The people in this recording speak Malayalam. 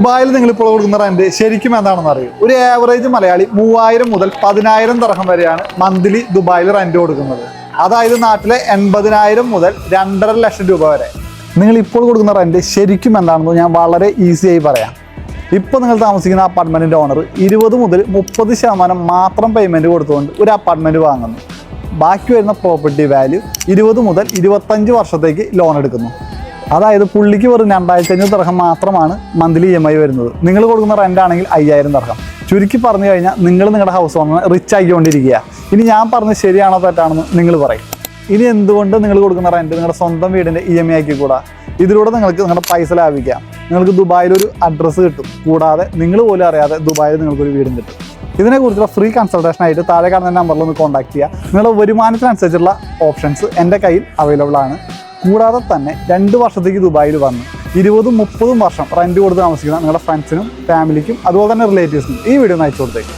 ദുബായിൽ നിങ്ങൾ ഇപ്പോൾ കൊടുക്കുന്ന റെന്റ് ശരിക്കും എന്താണെന്ന് അറിയും? ഒരു ആവറേജ് മലയാളി മൂവായിരം മുതൽ പതിനായിരം ദർഹം വരെയാണ് മന്ത്ലി ദുബായിൽ റെന്റ് കൊടുക്കുന്നത്. അതായത് നാട്ടിലെ എൺപതിനായിരം മുതൽ രണ്ടര ലക്ഷം രൂപ വരെ. നിങ്ങൾ ഇപ്പോൾ കൊടുക്കുന്ന റെന്റ് ശരിക്കും എന്താണെന്ന് ഞാൻ വളരെ ഈസിയായി പറയാം. ഇപ്പോൾ നിങ്ങൾ താമസിക്കുന്ന അപ്പാർട്ട്മെന്റിന്റെ ഓണർ ഇരുപത് മുതൽ മുപ്പത് ശതമാനം മാത്രം പേയ്മെന്റ് കൊടുത്തുകൊണ്ട് ഒരു അപ്പാർട്ട്മെന്റ് വാങ്ങുന്നു. ബാക്കി വരുന്ന പ്രോപ്പർട്ടി വാല്യൂ ഇരുപത് മുതൽ ഇരുപത്തഞ്ച് വർഷത്തേക്ക് ലോൺ എടുക്കുന്നു. അതായത് പുള്ളിക്ക് വെറും രണ്ടായിരത്തി അഞ്ഞൂറ് തർഹം മാത്രമാണ് മന്ത്ലി ഇ എം ഐ വരുന്നത്. നിങ്ങൾ കൊടുക്കുന്ന റെന്റ് ആണെങ്കിൽ അയ്യായിരം തർഹം ചുരുക്കി പറഞ്ഞു കഴിഞ്ഞാൽ നിങ്ങൾ നിങ്ങളുടെ ഹൗസ് ഓണർ റിച്ച് ആയിക്കൊണ്ടിരിക്കുക ഇനി ഞാൻ പറഞ്ഞത് ശരിയാണോ തെറ്റാണെന്ന് നിങ്ങൾ പറയും. ഇനി എന്തുകൊണ്ട് നിങ്ങൾ കൊടുക്കുന്ന റെന്റ് നിങ്ങളുടെ സ്വന്തം വീടിന്റെ ഇ എം ഐ ആക്കിക്കൂടാ? ഇതിലൂടെ നിങ്ങൾക്ക് നിങ്ങളുടെ പൈസ ലാഭിക്കാം. നിങ്ങൾക്ക് ദുബായിൽ ഒരു അഡ്രസ്സ് കിട്ടും. കൂടാതെ നിങ്ങൾ പോലും അറിയാതെ ദുബായിൽ നിങ്ങൾക്ക് ഒരു വീടും കിട്ടും. ഇതിനെക്കുറിച്ചുള്ള ഫ്രീ കൺസൾട്ടേഷൻ ആയിട്ട് താഴെ കാണുന്ന നമ്പറിൽ ഒന്ന് കോൺടാക്ട് ചെയ്യുക. നിങ്ങളുടെ വരുമാനത്തിനനുസരിച്ചുള്ള ഓപ്ഷൻസ് എന്റെ കയ്യിൽ അവൈലബിൾ ആണ്. കൂടാതെ തന്നെ രണ്ട് വർഷത്തേക്ക് ദുബായിൽ വന്ന് ഇരുപതും മുപ്പതും വർഷം റെന്റ് കൊടുത്ത് താമസിക്കുന്ന നിങ്ങളുടെ ഫ്രണ്ട്സിനും ഫാമിലിക്കും അതുപോലെ തന്നെ റിലേറ്റീവ്സിനും ഈ വീഡിയോ ഒന്ന് അയച്ചു കൊടുത്തേക്ക്.